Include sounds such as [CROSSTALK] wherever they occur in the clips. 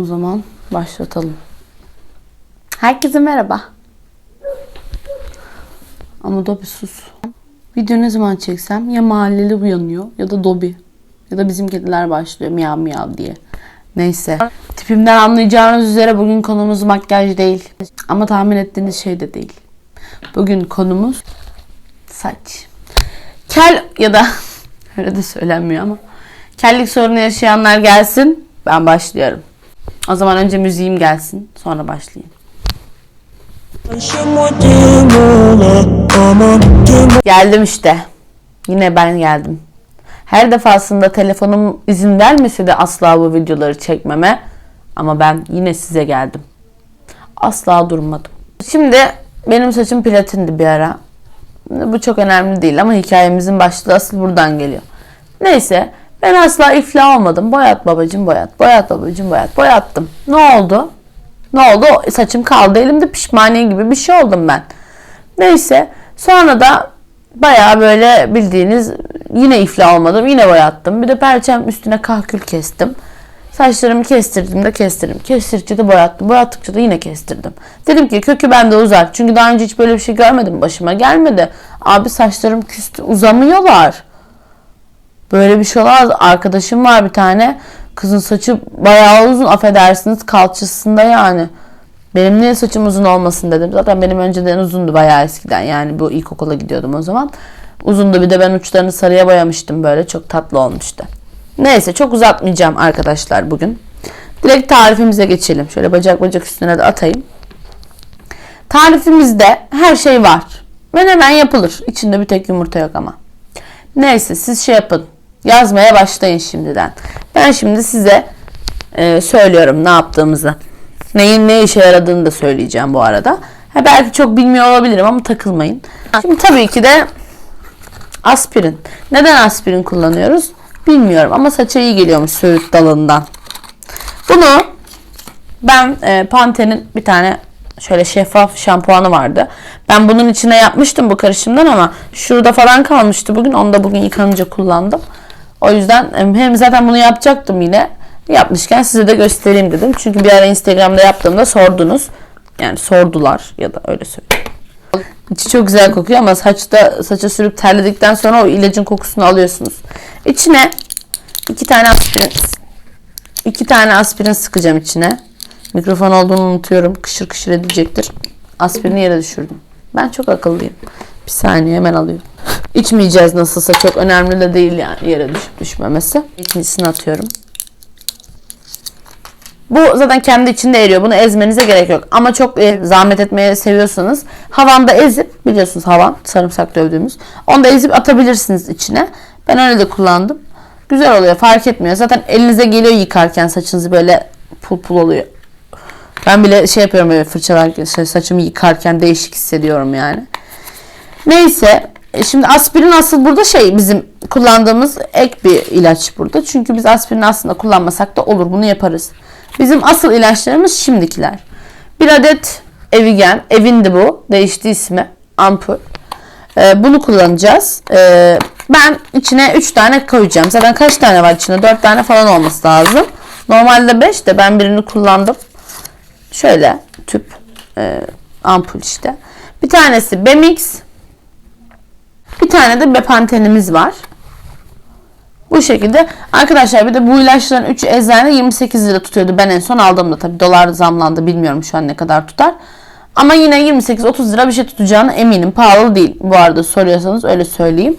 O zaman başlatalım. Herkese merhaba. Ama Dobi sus. Video ne zaman çeksem ya mahalleli uyanıyor ya da Dobi. Ya da bizim kediler başlıyor miyav miyav diye. Neyse. Tipimden anlayacağınız üzere bugün konumuz makyaj değil. Ama tahmin ettiğiniz şey de değil. Bugün konumuz saç. Kel ya da [LAUGHS] öyle de söylenmiyor ama kellik sorunu yaşayanlar gelsin. Ben başlıyorum. O zaman önce müziğim gelsin. Sonra başlayayım. Geldim işte. Yine ben geldim. Her defasında telefonum izin vermese de asla bu videoları çekmeme. Ama ben yine size geldim. Asla durmadım. Şimdi benim saçım platindi bir ara. Bu çok önemli değil ama hikayemizin başlığı asıl buradan geliyor. Neyse ben asla iflah olmadım. Boyat babacım boyat. Boyat babacım boyat. Boyattım. Ne oldu? Ne oldu? Saçım kaldı elimde pişmaniye gibi bir şey oldum ben. Neyse sonra da bayağı böyle bildiğiniz yine iflah olmadım. Yine boyattım. Bir de perçem üstüne kahkül kestim. Saçlarımı kestirdim de kestirdim. Kestirdikçe de boyattım. Boyattıkça da yine kestirdim. Dedim ki kökü bende uzar. Çünkü daha önce hiç böyle bir şey görmedim. Başıma gelmedi. Abi saçlarım küstü. Uzamıyorlar. Böyle bir şey olamaz. Arkadaşım var bir tane. Kızın saçı bayağı uzun. Affedersiniz kalçasında yani. Benim niye saçım uzun olmasın dedim. Zaten benim önceden uzundu bayağı eskiden. Yani bu ilkokula gidiyordum o zaman. Uzundu bir de ben uçlarını sarıya boyamıştım böyle. Çok tatlı olmuştu. Neyse çok uzatmayacağım arkadaşlar bugün. Direkt tarifimize geçelim. Şöyle bacak bacak üstüne de atayım. Tarifimizde her şey var. Menemen yapılır. İçinde bir tek yumurta yok ama. Neyse siz şey yapın. Yazmaya başlayın şimdiden. Ben şimdi size e, söylüyorum ne yaptığımızı. Neyin ne işe yaradığını da söyleyeceğim bu arada. Ha, belki çok bilmiyor olabilirim ama takılmayın. Şimdi tabii ki de aspirin. Neden aspirin kullanıyoruz? Bilmiyorum ama saça iyi geliyormuş söğüt dalından. Bunu ben e, Pantene'in bir tane şöyle şeffaf şampuanı vardı. Ben bunun içine yapmıştım bu karışımdan ama şurada falan kalmıştı bugün. Onu da bugün yıkanınca kullandım. O yüzden e, hem zaten bunu yapacaktım yine. Yapmışken size de göstereyim dedim. Çünkü bir ara Instagram'da yaptığımda sordunuz. Yani sordular ya da öyle söyleyeyim. İçi çok güzel kokuyor ama saçta saça sürüp terledikten sonra o ilacın kokusunu alıyorsunuz. İçine iki tane aspirin iki tane aspirin sıkacağım içine. Mikrofon olduğunu unutuyorum. Kışır kışır edecektir. Aspirini yere düşürdüm. Ben çok akıllıyım. Bir saniye hemen alıyorum. [LAUGHS] İçmeyeceğiz nasılsa çok önemli de değil yani yere düşüp düşmemesi. İkincisini atıyorum. Bu zaten kendi içinde eriyor. Bunu ezmenize gerek yok. Ama çok e, zahmet etmeye seviyorsanız havanda ezip biliyorsunuz havan sarımsak dövdüğümüz. Onu da ezip atabilirsiniz içine. Ben öyle de kullandım. Güzel oluyor. Fark etmiyor. Zaten elinize geliyor yıkarken saçınızı böyle pul pul oluyor. Ben bile şey yapıyorum böyle fırçalarken saçımı yıkarken değişik hissediyorum yani. Neyse e, şimdi aspirin asıl burada şey bizim kullandığımız ek bir ilaç burada. Çünkü biz aspirin aslında kullanmasak da olur bunu yaparız. Bizim asıl ilaçlarımız şimdikiler. Bir adet Evigen, evindi bu. Değişti ismi. Ampul. Ee, bunu kullanacağız. Ee, ben içine 3 tane koyacağım. Zaten kaç tane var içinde? 4 tane falan olması lazım. Normalde 5 de ben birini kullandım. Şöyle tüp e, ampul işte. Bir tanesi Bemix. Bir tane de Bepantenimiz var. Bu şekilde. Arkadaşlar bir de bu ilaçların 3'ü eczanede 28 lira tutuyordu. Ben en son aldığımda tabi dolar zamlandı. Bilmiyorum şu an ne kadar tutar. Ama yine 28-30 lira bir şey tutacağına eminim. Pahalı değil. Bu arada soruyorsanız öyle söyleyeyim.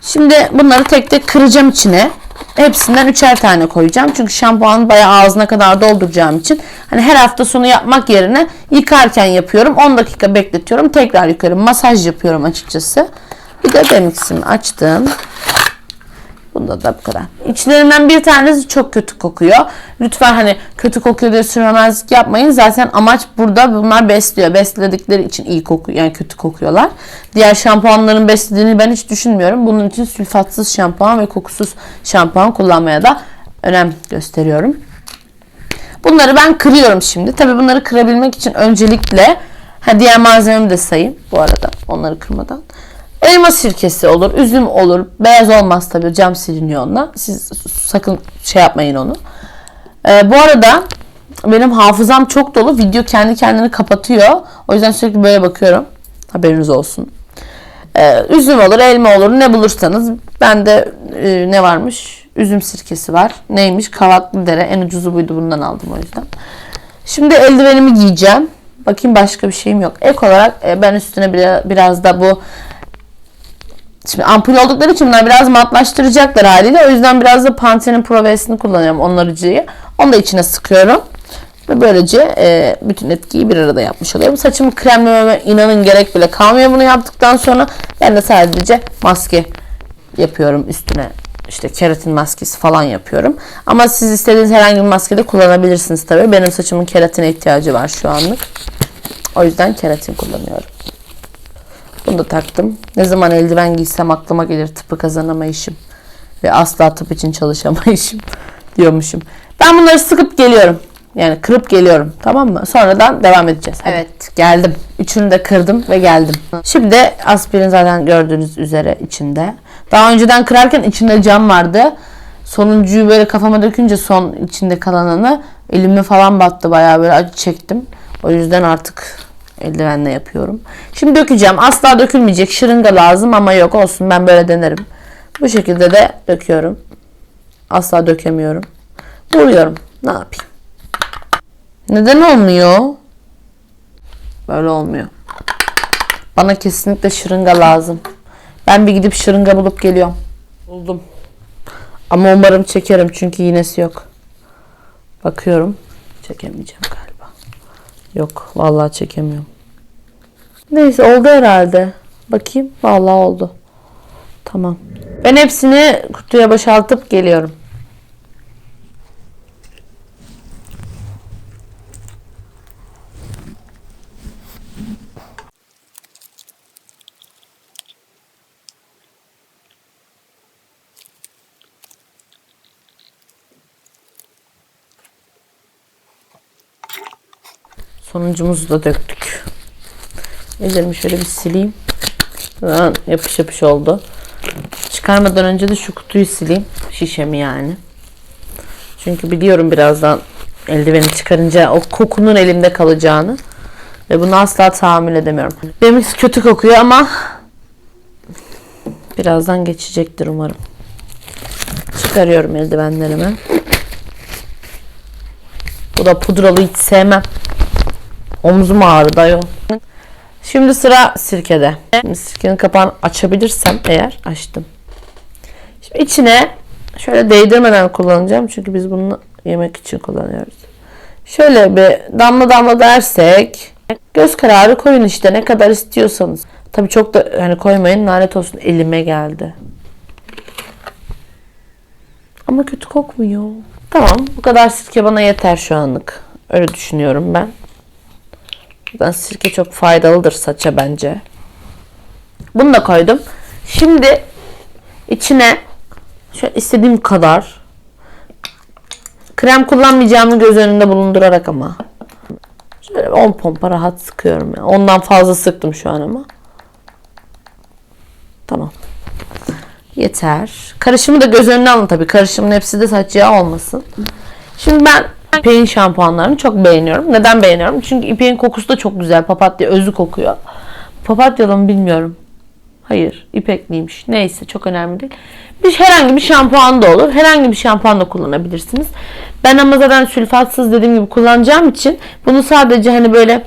Şimdi bunları tek tek kıracağım içine. Hepsinden üçer tane koyacağım. Çünkü şampuanı bayağı ağzına kadar dolduracağım için. Hani her hafta sonu yapmak yerine yıkarken yapıyorum. 10 dakika bekletiyorum. Tekrar yıkarım. Masaj yapıyorum açıkçası. Bir de Demix'imi açtım. Bunda da bu kadar. İçlerinden bir tanesi çok kötü kokuyor. Lütfen hani kötü kokuyor diye sürmemezlik yapmayın. Zaten amaç burada bunlar besliyor. Besledikleri için iyi kokuyor. Yani kötü kokuyorlar. Diğer şampuanların beslediğini ben hiç düşünmüyorum. Bunun için sülfatsız şampuan ve kokusuz şampuan kullanmaya da önem gösteriyorum. Bunları ben kırıyorum şimdi. Tabi bunları kırabilmek için öncelikle ha diğer malzememi de sayayım bu arada onları kırmadan. Elma sirkesi olur, üzüm olur. Beyaz olmaz tabii cam siliniyor onunla. Siz sakın şey yapmayın onu. Ee, bu arada benim hafızam çok dolu. Video kendi kendini kapatıyor. O yüzden sürekli böyle bakıyorum. Haberiniz olsun. Ee, üzüm olur, elma olur, ne bulursanız. Bende e, ne varmış? Üzüm sirkesi var. Neymiş? Kavaklı dere. En ucuzu buydu. Bundan aldım o yüzden. Şimdi eldivenimi giyeceğim. Bakayım başka bir şeyim yok. Ek olarak e, ben üstüne biraz, biraz da bu Şimdi ampul oldukları için bunlar biraz matlaştıracaklar haliyle. O yüzden biraz da Pantene'in Pro V'sini kullanıyorum onarıcıyı. Onu da içine sıkıyorum. Ve böylece e, bütün etkiyi bir arada yapmış oluyorum. Saçımı kremlememe inanın gerek bile kalmıyor bunu yaptıktan sonra. Ben de sadece maske yapıyorum üstüne. İşte keratin maskesi falan yapıyorum. Ama siz istediğiniz herhangi bir maske de kullanabilirsiniz tabii. Benim saçımın keratine ihtiyacı var şu anlık. O yüzden keratin kullanıyorum. Bunu da taktım. Ne zaman eldiven giysem aklıma gelir tıpı kazanamayışım. Ve asla tıp için çalışamayışım [LAUGHS] diyormuşum. Ben bunları sıkıp geliyorum. Yani kırıp geliyorum. Tamam mı? Sonradan devam edeceğiz. Hadi. Evet geldim. Üçünü de kırdım ve geldim. Şimdi aspirin zaten gördüğünüz üzere içinde. Daha önceden kırarken içinde cam vardı. Sonuncuyu böyle kafama dökünce son içinde kalanını elime falan battı. Bayağı böyle acı çektim. O yüzden artık eldivenle yapıyorum. Şimdi dökeceğim. Asla dökülmeyecek. Şırınga lazım ama yok olsun ben böyle denerim. Bu şekilde de döküyorum. Asla dökemiyorum. Vuruyorum. Ne yapayım? Neden olmuyor? Böyle olmuyor. Bana kesinlikle şırınga lazım. Ben bir gidip şırınga bulup geliyorum. Buldum. Ama umarım çekerim çünkü iğnesi yok. Bakıyorum. Çekemeyeceğim. Yok. Vallahi çekemiyorum. Neyse oldu herhalde. Bakayım. Vallahi oldu. Tamam. Ben hepsini kutuya boşaltıp geliyorum. Sonuncumuzu da döktük. Ellerimi şöyle bir sileyim. Lan yapış yapış oldu. Çıkarmadan önce de şu kutuyu sileyim. Şişemi yani. Çünkü biliyorum birazdan eldiveni çıkarınca o kokunun elimde kalacağını. Ve bunu asla tahammül edemiyorum. Benimkisi kötü kokuyor ama birazdan geçecektir umarım. Çıkarıyorum eldivenlerimi. Bu da pudralı hiç sevmem. Omzum ağrıdı ayol. Şimdi sıra sirkede. Şimdi sirkenin kapağını açabilirsem eğer açtım. Şimdi içine şöyle değdirmeden kullanacağım. Çünkü biz bunu yemek için kullanıyoruz. Şöyle bir damla damla dersek göz kararı koyun işte ne kadar istiyorsanız. Tabii çok da hani koymayın lanet olsun elime geldi. Ama kötü kokmuyor. Tamam bu kadar sirke bana yeter şu anlık. Öyle düşünüyorum ben. Buradan sirke çok faydalıdır saça bence. Bunu da koydum. Şimdi içine şöyle istediğim kadar krem kullanmayacağımı göz önünde bulundurarak ama şöyle 10 pompa rahat sıkıyorum. Yani. Ondan fazla sıktım şu an ama. Tamam. Yeter. Karışımı da göz önüne alın tabii. Karışımın hepsi de saç yağı olmasın. Şimdi ben İpek'in şampuanlarını çok beğeniyorum. Neden beğeniyorum? Çünkü İpek'in kokusu da çok güzel. Papatya özü kokuyor. Papatyalı mı bilmiyorum. Hayır. İpekliymiş. Neyse çok önemli değil. Bir herhangi bir şampuan da olur. Herhangi bir şampuan da kullanabilirsiniz. Ben ama zaten sülfatsız dediğim gibi kullanacağım için bunu sadece hani böyle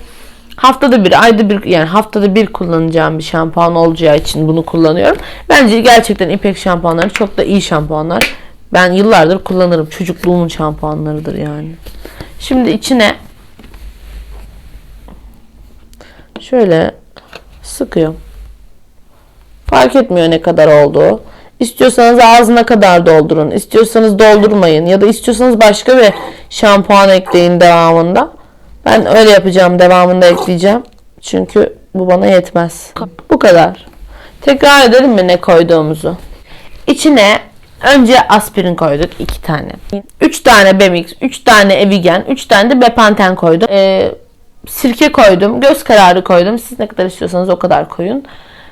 haftada bir, ayda bir yani haftada bir kullanacağım bir şampuan olacağı için bunu kullanıyorum. Bence gerçekten İpek şampuanları çok da iyi şampuanlar. Ben yıllardır kullanırım. Çocukluğumun şampuanlarıdır yani. Şimdi içine şöyle sıkıyorum. Fark etmiyor ne kadar olduğu. İstiyorsanız ağzına kadar doldurun. İstiyorsanız doldurmayın. Ya da istiyorsanız başka bir şampuan ekleyin devamında. Ben öyle yapacağım. Devamında ekleyeceğim. Çünkü bu bana yetmez. Bu kadar. Tekrar edelim mi ne koyduğumuzu? İçine önce aspirin koyduk. iki tane. Üç tane Bemix, üç tane Evigen, üç tane de Bepanten koydum. Ee, sirke koydum. Göz kararı koydum. Siz ne kadar istiyorsanız o kadar koyun.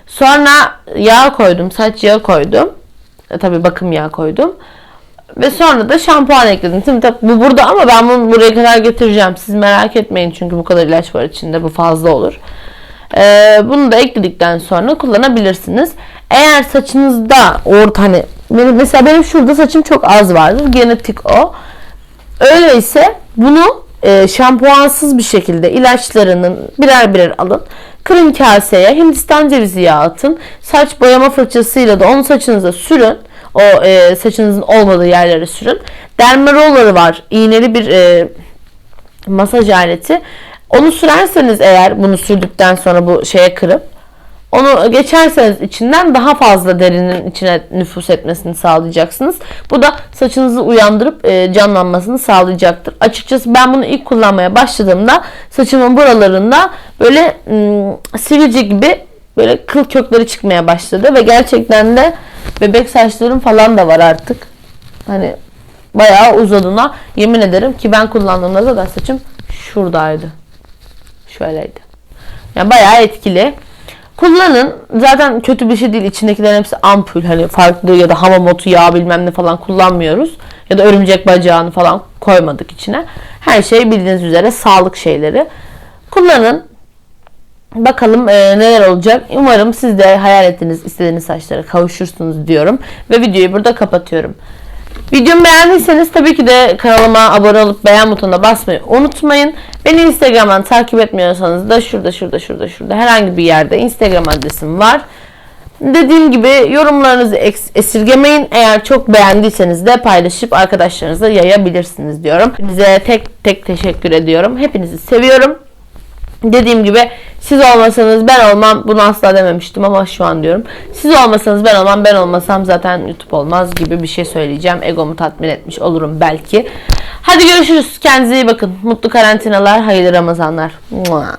Sonra yağ koydum. Saç yağı koydum. E, tabii bakım yağı koydum. Ve sonra da şampuan ekledim. Şimdi tabii bu burada ama ben bunu buraya kadar getireceğim. Siz merak etmeyin çünkü bu kadar ilaç var içinde. Bu fazla olur. Ee, bunu da ekledikten sonra kullanabilirsiniz. Eğer saçınızda orta hani benim, mesela benim şurada saçım çok az vardır. Genetik o. Öyleyse bunu e, şampuansız bir şekilde ilaçlarının birer birer alın. Kırın kaseye Hindistan cevizi yağı atın. Saç boyama fırçasıyla da onu saçınıza sürün. O e, saçınızın olmadığı yerlere sürün. Dermarolları var. İğneli bir e, masaj aleti. Onu sürerseniz eğer bunu sürdükten sonra bu şeye kırıp onu geçerseniz içinden daha fazla derinin içine nüfus etmesini sağlayacaksınız. Bu da saçınızı uyandırıp e, canlanmasını sağlayacaktır. Açıkçası ben bunu ilk kullanmaya başladığımda saçımın buralarında böyle sivilce gibi böyle kıl kökleri çıkmaya başladı ve gerçekten de bebek saçlarım falan da var artık. Hani bayağı uzadığına yemin ederim ki ben kullandığımda zaten saçım şuradaydı. Şöyleydi. Yani bayağı etkili. Kullanın. Zaten kötü bir şey değil. İçindekilerin hepsi ampul. Hani farklı ya da hamamotu yağı bilmem ne falan kullanmıyoruz. Ya da örümcek bacağını falan koymadık içine. Her şey bildiğiniz üzere sağlık şeyleri. Kullanın. Bakalım e, neler olacak. Umarım siz de hayal ettiğiniz, istediğiniz saçlara kavuşursunuz diyorum. Ve videoyu burada kapatıyorum. Videomu beğendiyseniz tabii ki de kanalıma abone olup beğen butonuna basmayı unutmayın. Beni Instagram'dan takip etmiyorsanız da şurada şurada şurada şurada herhangi bir yerde Instagram adresim var. Dediğim gibi yorumlarınızı esirgemeyin. Eğer çok beğendiyseniz de paylaşıp arkadaşlarınıza yayabilirsiniz diyorum. Size tek tek teşekkür ediyorum. Hepinizi seviyorum. Dediğim gibi siz olmasanız ben olmam bunu asla dememiştim ama şu an diyorum. Siz olmasanız ben olmam ben olmasam zaten YouTube olmaz gibi bir şey söyleyeceğim. Egomu tatmin etmiş olurum belki. Hadi görüşürüz. Kendinize iyi bakın. Mutlu karantinalar, hayırlı Ramazanlar.